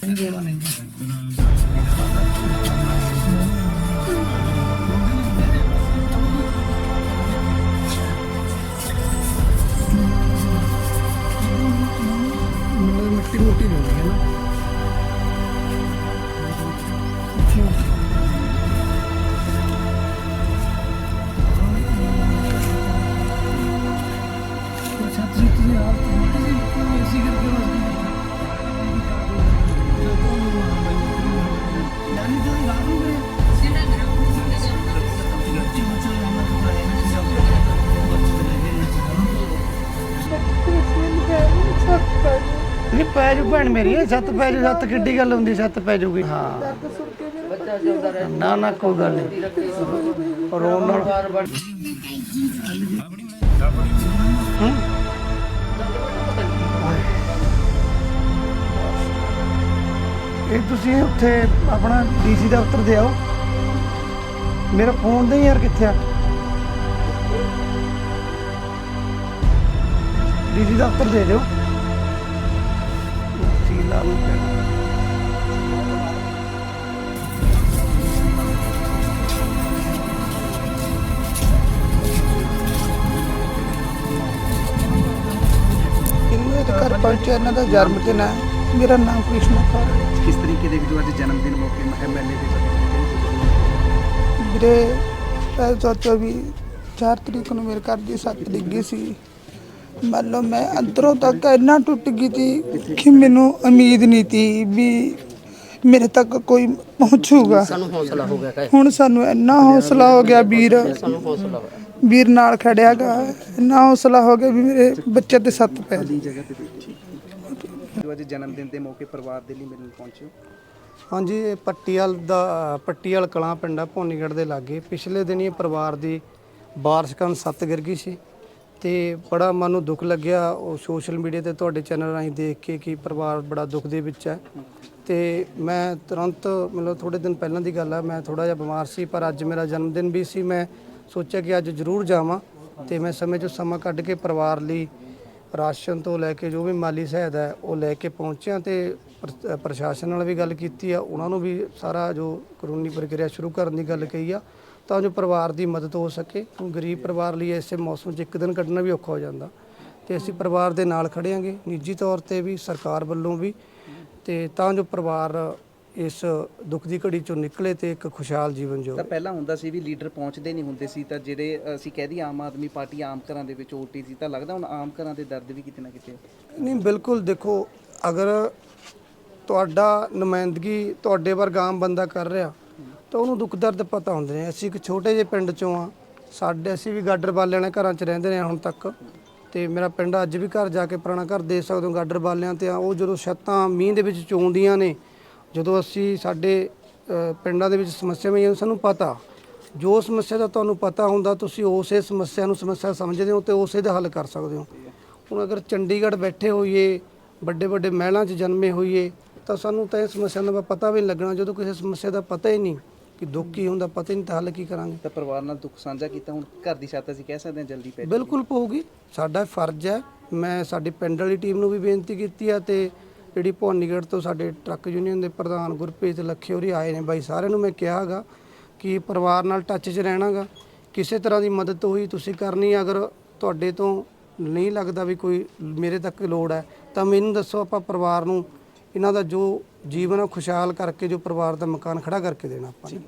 全然言わないん。だ ਪੈ ਜੂ ਭੈਣ ਮੇਰੀ ਛੱਤ ਪੈ ਜੂ ਛੱਤ ਕਿੱਡੀ ਗੱਲ ਹੁੰਦੀ ਛੱਤ ਪੈ ਜੂਗੀ। ਹਾਂ। ਨਾ ਨਾ ਕੋਈ ਗੱਲ ਨਹੀਂ ਰੋਣ ਨਾਲ ਹੂੰ? ਇਹ ਤੁਸੀਂ ਉੱਥੇ ਆਪਣਾ ਡੀਸੀ ਦਫ਼ਤਰ ਦੇ ਆਓ। ਮੇਰਾ ਫੋਨ ਦੇ ਯਾਰ ਕਿੱਥੇ ਆ? ਡੀਸੀ ਦਫ਼ਤਰ ਦੇ ਦਿਓ। ਸੀਲਾ ਨੂੰ ਘਰ ਪਹੁੰਚਿਆ ਇਹਨਾਂ ਦਾ ਜਨਮ ਦਿਨ ਹੈ ਮੇਰਾ ਨਾਮ ਕ੍ਰਿਸ਼ਨ ਕੌਰ ਹੈ। ਕਿਸ ਤਰੀਕੇ ਦੇ ਵਿੱਚ ਅੱਜ ਜਨਮ ਦਿਨ ਮੌਕੇ ਐਮਐਲਏ ਦੇ ਵੀਰੇ ਇਹ ਸੋਚੋ ਵੀ 4 ਤਰੀਕ ਨੂੰ ਮੇਰੇ ਘਰ ਦੀ ਸੱਤ ਡਿੱਗੀ ਸੀ ਮੰਨ ਲਓ ਮੈਂ ਅੰਦਰੋਂ ਤੱਕ ਇੰਨਾ ਟੁੱਟ ਗਈ ਸੀ ਕਿ ਮੈਨੂੰ ਉਮੀਦ ਨਹੀਂ ਸੀ ਵੀ ਮੇਰੇ ਤੱਕ ਕੋਈ ਪਹੁੰਚੂਗਾ। ਸਾਨੂੰ ਹੌਸਲਾ ਹੋ ਗਿਆ ਕਹੇ ਹੁਣ ਸਾਨੂੰ ਇੰਨਾ ਹੌਸਲਾ ਹੋ ਗਿਆ ਵੀਰ। ਸਾਨੂੰ ਹੌਸਲਾ ਹੋਇਆ ਵੀਰ ਨਾਲ ਖੜਿਆਗਾ ਇੰਨਾ ਹੌਸਲਾ ਹੋ ਗਿਆ ਵੀ ਮੇਰੇ ਬੱਚੇ ਤੇ ਸੱਤ ਪੈ ਜੋ ਅੱਜ ਜਨਮ ਦਿਨ ਦੇ ਮੌਕੇ ਪਰਿਵਾਰ ਦੇ ਲਈ ਮਿਲਣ ਪਹੁੰਚੇ ਹੋ? ਹਾਂਜੀ ਇਹ ਪੱਟੀਵਾਲ ਦਾ ਪੱਟੀਵਾਲ ਕਲਾਂ ਪਿੰਡ ਆ ਭੋਨੀਗੜ੍ਹ ਦੇ ਲਾਗੇ। ਪਿਛਲੇ ਦਿਨ ਇਹ ਪਰਿਵਾਰ ਦੀ ਬਾਰਿਸ਼ ਕਾਰਨ ਸੱਤ ਗਿਰ ਗਈ ਸੀ। ਤੇ ਬੜਾ ਮਨ ਨੂੰ ਦੁੱਖ ਲੱਗਿਆ ਉਹ ਸੋਸ਼ਲ ਮੀਡੀਆ ਤੇ ਤੁਹਾਡੇ ਚੈਨਲ ਰਾਹੀਂ ਦੇਖ ਕੇ ਕਿ ਪਰਿਵਾਰ ਬੜਾ ਦੁੱਖ ਦੇ ਵਿੱਚ ਹੈ। ਤੇ ਮੈਂ ਤੁਰੰਤ ਮਤਲਬ ਥੋੜੇ ਦਿਨ ਪਹਿਲਾਂ ਦੀ ਗੱਲ ਆ, ਮੈਂ ਥੋੜਾ ਜਿਹਾ ਬਿਮਾਰ ਸੀ, ਪਰ ਅੱਜ ਮੇਰਾ ਜਨਮ ਦਿਨ ਵੀ ਸੀ। ਮੈਂ ਸੋਚਿਆ ਕਿ ਅੱਜ ਜ਼ਰੂਰ ਜਾਵਾਂ ਤੇ ਮੈਂ ਸਮੇਂ ਚੋਂ ਸਮਾਂ ਕੱਢ ਕੇ ਪਰਿਵਾਰ ਲਈ ਰਾਸ਼ਨ ਤੋਂ ਲੈ ਕੇ ਜੋ ਵੀ ਮਾਲੀ ਸਹਾਇਤਾ ਹੈ, ਉਹ ਲੈ ਕੇ ਪਹੁੰਚਿਆ ਤੇ ਪ੍ਰ- ਪ੍ਰਸ਼ਾਸਨ ਨਾਲ ਵੀ ਗੱਲ ਕੀਤੀ ਆ। ਉਹਨਾਂ ਨੂੰ ਵੀ ਸਾਰਾ ਜੋ ਕਾਨੂੰਨੀ ਪ੍ਰਕਿਰਿਆ ਸ਼ੁਰੂ ਕਰਨ ਦੀ ਗੱਲ ਕਹੀ ਆ। ਤਾਂ ਜੋ ਪਰਿਵਾਰ ਦੀ ਮਦਦ ਹੋ ਸਕੇ। ਗਰੀਬ ਪਰਿਵਾਰ ਲਈ ਇਸੇ ਮੌਸਮ 'ਚ ਇੱਕ ਦਿਨ ਕੱਢਣਾ ਵੀ ਔਖਾ ਹੋ ਜਾਂਦਾ। ਤੇ ਅਸੀਂ ਪਰਿਵਾਰ ਦੇ ਨਾਲ ਖੜਿਆਂਗੇ ਨਿੱਜੀ ਤੌਰ ਤੇ ਵੀ ਸਰਕਾਰ ਵੱਲੋਂ ਵੀ। ਤੇ ਤਾਂ ਜੋ ਪਰਿਵਾਰ ਇਸ ਦੁੱਖ ਦੀ ਘੜੀ ਚੋਂ ਨਿਕਲੇ ਤੇ ਇੱਕ ਖੁਸ਼ਹਾਲ ਜੀਵਨ ਤਾਂ ਜਿਉਵੇ ਪਹਿਲਾਂ ਹੁੰਦਾ ਸੀ ਵੀ ਲੀਡਰ ਪਹੁੰਚਦੇ ਨਹੀਂ ਹੁੰਦੇ ਸੀ ਤਾਂ ਜਿਹੜੇ ਅਸੀਂ ਕਹਿ ਦਈਏ ਆਮ ਆਦਮੀ ਪਾਰਟੀ ਆਮ ਘਰਾਂ ਦੇ ਵਿੱਚ ਓਟੀ ਸੀ ਤਾਂ ਲੱਗਦਾ ਹੁਣ ਆਮ ਘਰਾਂ ਦੇ ਦਰਦ ਵੀ ਕਿਤੇ ਨਾ ਕਿਤੇ ਨਹੀਂ ਬਿਲਕੁਲ ਦੇਖੋ ਅਗਰ ਤੁਹਾਡਾ ਨੁਮਾਇੰਦਗੀ ਤੁਹਾਡੇ ਵਰਗਾ ਆਮ ਬੰਦਾ ਕਰ ਰਿਹਾ ਤਾਂ ਉਹਨੂੰ ਦੁੱਖ ਦਰਦ ਪਤਾ ਹੁੰਦੇ ਨੇ। ਅਸੀਂ ਇੱਕ ਛੋਟੇ ਜਿਹੇ ਪਿੰਡ ਚੋਂ ਆ ਸਾਡੇ, ਅਸੀਂ ਵੀ ਗਾਡਰ ਬਾਲਿਆਂ ਨੇ ਘਰਾਂ 'ਚ ਰਹਿੰਦੇ ਨੇ ਹੁਣ ਤੱਕ। ਤੇ ਮੇਰਾ ਪਿੰਡ ਅੱਜ ਵੀ ਘਰ ਜਾ ਕੇ ਪੁਰਾਣਾ ਘਰ ਦੇ ਸਕਦੇ ਹੋ, ਗਾਡਰ ਵਾਲਿਆਂ ਤੇ ਆ। ਉਹ ਜਦੋਂ ਛੱਤਾਂ ਮੀਂਹ ਦੇ ਵਿੱਚ ਚੋਂਦੀਆਂ ਨੇ, ਜਦੋਂ ਅਸੀਂ ਸਾਡੇ ਪਿੰਡਾਂ ਦੇ ਵਿੱਚ ਸਮੱਸਿਆਵਾਂ ਆਈਆਂ ਸਾਨੂੰ ਪਤਾ। ਜੋ ਸਮੱਸਿਆ ਦਾ ਤੁਹਾਨੂੰ ਪਤਾ ਹੁੰਦਾ, ਤੁਸੀਂ ਉਸੇ ਸਮੱਸਿਆ ਨੂੰ ਸਮੱਸਿਆ ਸਮਝਦੇ ਹੋ ਤੇ ਉਸੇ ਦਾ ਹੱਲ ਕਰ ਸਕਦੇ ਹੋ। ਹੁਣ ਅਗਰ ਚੰਡੀਗੜ੍ਹ ਬੈਠੇ ਹੋਈਏ, ਵੱਡੇ ਵੱਡੇ ਮਹਿਲਾਂ 'ਚ ਜਨਮੇ ਹੋਈਏ, ਤਾਂ ਸਾਨੂੰ ਤਾਂ ਇਹ ਸਮੱਸਿਆ ਦਾ ਪਤਾ ਵੀ ਨਹੀਂ ਲੱਗਣਾ, ਜਦੋਂ ਕਿਸੇ ਸਮੱਸਿਆ ਦਾ ਪਤਾ ਹੀ ਨਹੀਂ। ਕਿ ਦੁੱਖ ਕੀ ਹੁੰਦਾ ਪਤਾ ਨਹੀਂ ਤਾਂ ਹੱਲ ਕੀ ਕਰਾਂਗੇ ਤਾਂ ਪਰਿਵਾਰ ਨਾਲ ਦੁੱਖ ਸਾਂਝਾ ਕੀਤਾ ਹੁਣ ਘਰ ਦੀ ਛੱਤ ਅਸੀਂ ਕਹਿ ਸਕਦੇ ਹਾਂ ਜਲਦੀ ਪੈ ਬਿਲਕੁਲ ਪਊਗੀ ਸਾਡਾ ਫਰਜ਼ ਹੈ ਮੈਂ ਸਾਡੀ ਪਿੰਡ ਵਾਲੀ ਟੀਮ ਨੂੰ ਵੀ ਬੇਨਤੀ ਕੀਤੀ ਆ ਤੇ ਜਿਹੜੀ ਭਵਾਨੀਗੜ੍ਹ ਤੋਂ ਸਾਡੇ ਟਰੱਕ ਯੂਨੀਅਨ ਦੇ ਪ੍ਰਧਾਨ ਗੁਰਪ੍ਰੀਤ ਲੱਖੇ ਹੋਰੀ ਆਏ ਨੇ ਬਾਈ ਸਾਰਿਆਂ ਨੂੰ ਮੈਂ ਕਿਹਾਗਾ ਕਿ ਪਰਿਵਾਰ ਨਾਲ ਟੱਚ 'ਚ ਰਹਿਣਾਗਾ ਕਿਸੇ ਤਰ੍ਹਾਂ ਦੀ ਮਦਦ ਹੋਈ ਤੁਸੀਂ ਕਰਨੀ ਹੈ। ਅਗਰ ਤੁਹਾਡੇ ਤੋਂ ਨਹੀਂ ਲੱਗਦਾ ਵੀ ਕੋਈ ਮੇਰੇ ਤੱਕ ਲੋੜ ਹੈ ਤਾਂ ਮੈਨੂੰ ਦੱਸੋ ਆਪਾਂ ਪਰਿਵਾਰ ਨੂੰ ਇਹਨਾਂ ਦਾ ਜੋ ਜੀਵਨ ਹੈ ਖੁਸ਼ਹਾਲ ਕਰਕੇ, ਜੋ ਪਰਿਵਾਰ ਦਾ ਮਕਾਨ ਖੜਾ ਕਰਕੇ ਦੇਣਾ ਆਪਾਂ ਨੇ।